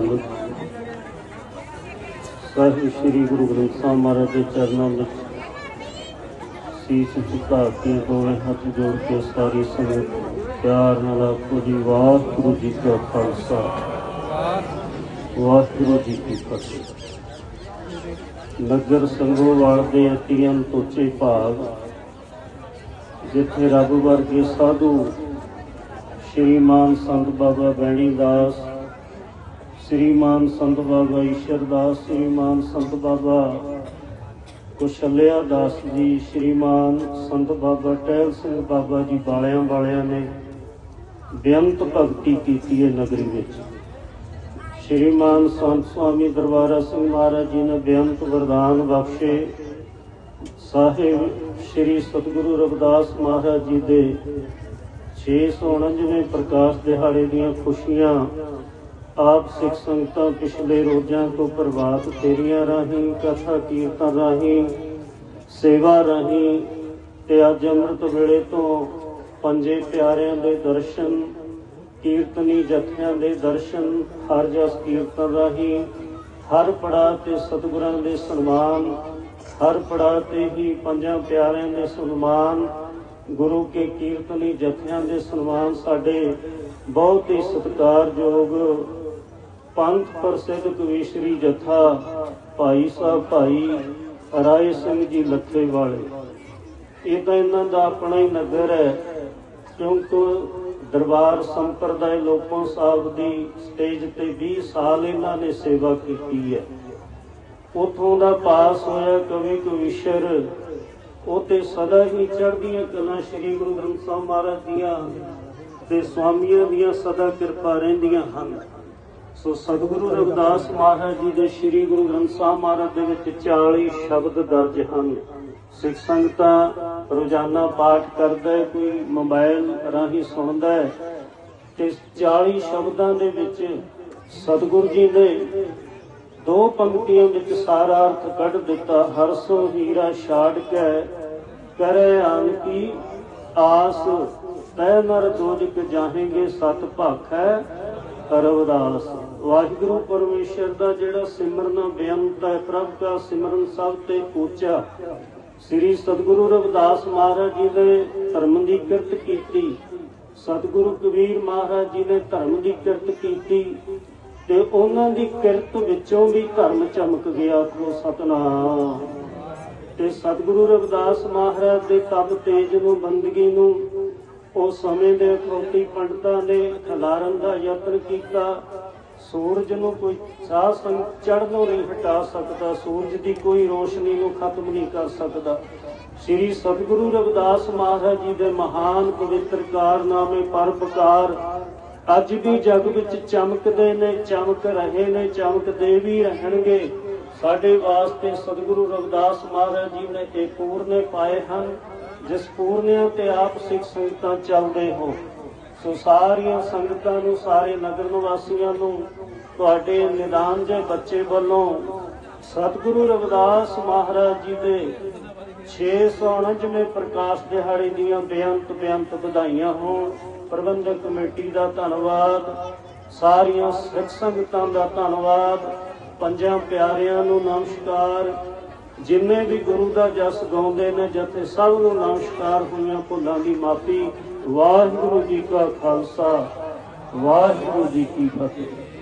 ਹਨ ਸਾਹਿਬ ਸ੍ਰੀ ਗੁਰੂ ਗ੍ਰੰਥ ਸਾਹਿਬ ਮਹਾਰਾਜ ਦੇ ਚਰਨਾਂ ਵਿੱਚ ਸੀਸ ਝੁਕਾ ਕੇ ਦੋਵੇਂ ਹੱਥ ਜੋੜ ਕੇ ਸਾਰੀ ਸੰਗਤ ਪਿਆਰ ਨਾਲ ਆਖੋ ਜੀ, ਵਾਹਿਗੁਰੂ ਜੀ ਕਾ ਖਾਲਸਾ। ਵਾਹਿਗੁਰੂ ਜੀ ਕੀ ਫਤਿਹ। ਨਗਰ ਸੰਗੋਵਾਲ ਦੇ ਅਤੀਆਂ ਤੋਚੇ ਭਾਗ, ਜਿੱਥੇ ਰੱਬ ਵਰਗੇ ਸਾਧੂ, ਸ਼੍ਰੀਮਾਨ ਸੰਤ ਬਾਬਾ ਬੈਣੀ ਦਾਸ ਸ਼੍ਰੀਮਾਨ ਸੰਤ ਬਾਬਾ ਈਸ਼ਰ ਦਾਸ, ਸ਼੍ਰੀਮਾਨ ਸੰਤ ਬਾਬਾ ਕੁਸ਼ਲਿਆ ਦਾਸ ਜੀ, ਸ਼੍ਰੀਮਾਨ ਸੰਤ ਬਾਬਾ ਟਹਿਲ ਸਿੰਘ ਬਾਬਾ ਜੀ ਬਾਲਿਆਂ ਵਾਲਿਆਂ ਨੇ ਬੇਅੰਤ ਭਗਤੀ ਕੀਤੀ ਹੈ ਨਗਰੀ ਵਿੱਚ। ਸ਼੍ਰੀਮਾਨ ਸੰਤ ਸਵਾਮੀ ਦਰਬਾਰਾ ਸਿੰਘ ਮਹਾਰਾਜ ਜੀ ਨੇ ਬੇਅੰਤ ਵਰਦਾਨ ਬਖਸ਼ੇ। ਸਾਹਿਬ ਸ਼੍ਰੀ ਸਤਿਗੁਰੂ ਰਵਿਦਾਸ ਮਹਾਰਾਜ ਜੀ ਦੇ 649ਵੇਂ ਪ੍ਰਕਾਸ਼ ਦਿਹਾੜੇ ਦੀਆਂ ਖੁਸ਼ੀਆਂ ਆਪ ਸਿੱਖ ਸੰਗਤਾਂ ਪਿਛਲੇ ਰੋਜ਼ਾਂ ਤੋਂ ਪ੍ਰਭਾਤ ਫੇਰੀਆਂ ਰਾਹੀਂ, ਕਥਾ ਕੀਰਤਨ ਰਾਹੀਂ, ਸੇਵਾ ਰਾਹੀਂ ਤੇ ਅੱਜ ਅੰਮ੍ਰਿਤ ਵੇਲੇ ਤੋਂ ਪੰਜੇ ਪਿਆਰਿਆਂ ਦੇ ਦਰਸ਼ਨ, ਕੀਰਤਨੀ ਜਥਿਆਂ ਦੇ ਦਰਸ਼ਨ, ਹਰ ਜਸ ਕੀਰਤਨ ਰਾਹੀਂ, ਹਰ ਪੜਾ ਤੇ ਸਤਿਗੁਰਾਂ ਦੇ ਸਨਮਾਨ, ਹਰ ਪੜਾ ਤੇ ਹੀ ਪੰਜਾਂ ਪਿਆਰਿਆਂ ਦੇ ਸਨਮਾਨ, ਗੁਰੂ ਕੇ ਕੀਰਤਨੀ ਜਥਿਆਂ ਦੇ ਸਨਮਾਨ ਸਾਡੇ ਬਹੁਤ ਹੀ ਸਤਿਕਾਰਯੋਗ ਪੰਥ ਪ੍ਰਸਿੱਧ ਕਵੀਸ਼ਰੀ ਜਥਾ ਭਾਈ ਸਾਹਿਬ ਭਾਈ ਰਾਏ ਸਿੰਘ ਜੀ ਲੱਥੇ ਵਾਲੇ। ਇਹ ਤਾਂ ਇਹਨਾਂ ਦਾ ਆਪਣਾ ਹੀ ਨਗਰ ਹੈ, ਕਿਉਂਕਿ ਦਰਬਾਰ ਸੰਪਰਦਾਇ ਲੋਕਾਂ ਸਾਹਿਬ ਦੀ ਸਟੇਜ ਤੇ 20 ਸਾਲ ਇਹਨਾਂ ਨੇ ਸੇਵਾ ਕੀਤੀ ਹੈ। ਉਥੋਂ ਦਾ ਪਾਸ ਹੋਇਆ ਕਵੀ ਕਵੀਸ਼ਰ, ਉਹ ਤੇ ਸਦਾ ਹੀ ਚੜ੍ਹਦੀਆਂ ਕਲਾ ਸ੍ਰੀ ਗੁਰੂ ਗ੍ਰੰਥ ਸਾਹਿਬ ਮਹਾਰਾਜ ਦੀਆਂ ਤੇ ਸਵਾਮੀਆਂ ਦੀਆਂ ਸਦਾ ਕਿਰਪਾ ਰਹਿੰਦੀਆਂ ਹਨ। ਸੋ ਸਤਿਗੁਰੂ ਰਵਿਦਾਸ ਮਹਾਰਾਜ ਜੀ ਦੇ ਸ੍ਰੀ ਗੁਰੂ ਗ੍ਰੰਥ ਸਾਹਿਬ ਮਹਾਰਾਜ ਦੇ ਵਿੱਚ 40 ਸ਼ਬਦ ਦਰਜ ਹਨ। ਸਿੱਖ ਸੰਗਤਾਂ ਰੋਜ਼ਾਨਾ ਪਾਠ ਕਰਦਾ ਹੈ, ਕੋਈ ਮੋਬਾਈਲ ਰਾਹੀਂ ਸੁਣਦਾ ਹੈ। ਤੇ 40 ਸ਼ਬਦਾਂ ਦੇ ਵਿੱਚ ਸਤਿਗੁਰੂ ਜੀ ਨੇ ਦੋ ਪੰਕਤੀਆਂ ਵਿੱਚ ਸਾਰਾ ਅਰਥ ਕੱਢ ਦਿੱਤਾ। ਹਰਸੋ ਹੀਰਾ ਛਾੜ ਕੇ ਕਰੇ ਆਨ ਕੀ ਆਸ, ਤੈ ਨਰ ਦੋਜਕ ਜਾਹੇਂਗੇ ਸਤ ਭਾਖੈ। ਰਵਦਾਸ ਵਾਹਿਗੁਰੂ ਪਰਮੇਸ਼ਰ ਦਾ ਜਿਹੜਾ ਸਿਮਰਨ ਬੇਅੰਤ ਹੈ ਪ੍ਰਭ ਦਾ ਸਿਮਰਨ ਸਭ ਤੇ ਉੱਚਾ। ਸ੍ਰੀ ਸਤਿਗੁਰੂ ਰਵਿਦਾਸ ਮਹਾਰਾਜ ਜੀ ਨੇ ਧਰਮ ਦੀ ਕਿਰਤ ਕੀਤੀ। ਸਤਿਗੁਰੂ ਕਬੀਰ ਮਹਾਰਾਜ ਜੀ ਨੇ ਧਰਮ ਦੀ ਕਿਰਤ ਕੀਤੀ ਤੇ ਉਹਨਾਂ ਦੀ ਕਿਰਤ ਵਿੱਚੋਂ ਵੀ ਧਰਮ ਚਮਕ ਗਿਆ ਕੋ ਸਤਨਾਮ। ਤੇ ਸਤਿਗੁਰੂ ਰਵਿਦਾਸ ਮਹਾਰਾਜ ਦੇ ਤਪ ਤੇਜ ਨੂੰ, ਬੰਦਗੀ ਨੂੰ ਉਹ ਸਮੇਂ ਦੇ ਅਖੌਤੀ ਪੰਡਤਾਂ ਨੇ ਖਿਲਾਰਨ ਦਾ ਯਤਨ ਕੀਤਾ। ਸੂਰਜ ਨੂੰ ਕੋਈ ਸਾਹ ਸੰਗ ਨਹੀਂ ਹਟਾ ਸਕਦਾ। ਸੂਰਜ ਦੀ ਕੋਈ ਰੋਸ਼ਨੀ ਨੂੰ ਖਤਮ ਨਹੀਂ ਕਰ ਸਕਦਾ। ਸ੍ਰੀ ਸਤਿਗੁਰੂ ਰਵਿਦਾਸ ਮਹਾਰਾਜ ਜੀ ਦੇ ਮਹਾਨ ਪਵਿੱਤਰ ਕਾਰਨਾਮੇ ਪਰਪਕਾਰ ਅੱਜ ਵੀ ਜਗ ਵਿੱਚ ਚਮਕਦੇ ਨੇ, ਚਮਕ ਰਹੇ ਨੇ ਚਮਕਦੇ ਵੀ ਰਹਿਣਗੇ। ਸਾਡੇ ਵਾਸਤੇ ਸਤਿਗੁਰੂ ਰਵਿਦਾਸ ਮਹਾਰਾਜ ਜੀ ਨੇ ਇਹ ਪੂਰਨੇ ਪਾਏ ਹਨ। ਜਿਸ ਪੂਰਨਿਆਂ ਤੇ ਆਪ ਸਿੱਖ ਸੰਗਤਾਂ ਚੱਲਦੇ ਹੋ। ਸੋ ਸਾਰੀਆਂ ਸੰਗਤਾਂ ਨੂੰ, ਸਾਰੇ ਨਗਰ ਨਿਵਾਸੀਆਂ ਨੂੰ, ਤੁਹਾਡੇ ਨਿਦਾਨ ਦੇ ਬੱਚੇ ਵੱਲੋਂ ਸਤਿਗੁਰੂ ਰਵਿਦਾਸ ਮਹਾਰਾਜ ਜੀ ਦੇ 649ਵੇਂ ਪ੍ਰਕਾਸ਼ ਦਿਹਾੜੇ ਦੀਆਂ ਬੇਅੰਤ ਬੇਅੰਤ ਵਧਾਈਆਂ ਹੋਣ। ਪ੍ਰਬੰਧਕ ਕਮੇਟੀ ਦਾ ਧੰਨਵਾਦ, ਸਾਰੀਆਂ ਸਿੱਖ ਸੰਗਤਾਂ ਦਾ ਧੰਨਵਾਦ, ਪੰਜਾਂ ਪਿਆਰਿਆਂ ਨੂੰ ਨਮਸਕਾਰ। ਜਿੰਨੇ ਵੀ ਗੁਰੂ ਦਾ ਜਸ ਗਾਉਂਦੇ ਨੇ, ਜਥੇ ਸਭ ਨੂੰ ਨਮਸਕਾਰ ਹੋਈਆਂ, ਭੁੱਲਾਂ ਦੀ ਮਾਫੀ। ਵਾਹਿਗੁਰੂ ਜੀ ਕਾ ਖਾਲਸਾ, ਵਾਹਿਗੁਰੂ ਜੀ ਕੀ ਫਤਿਹ।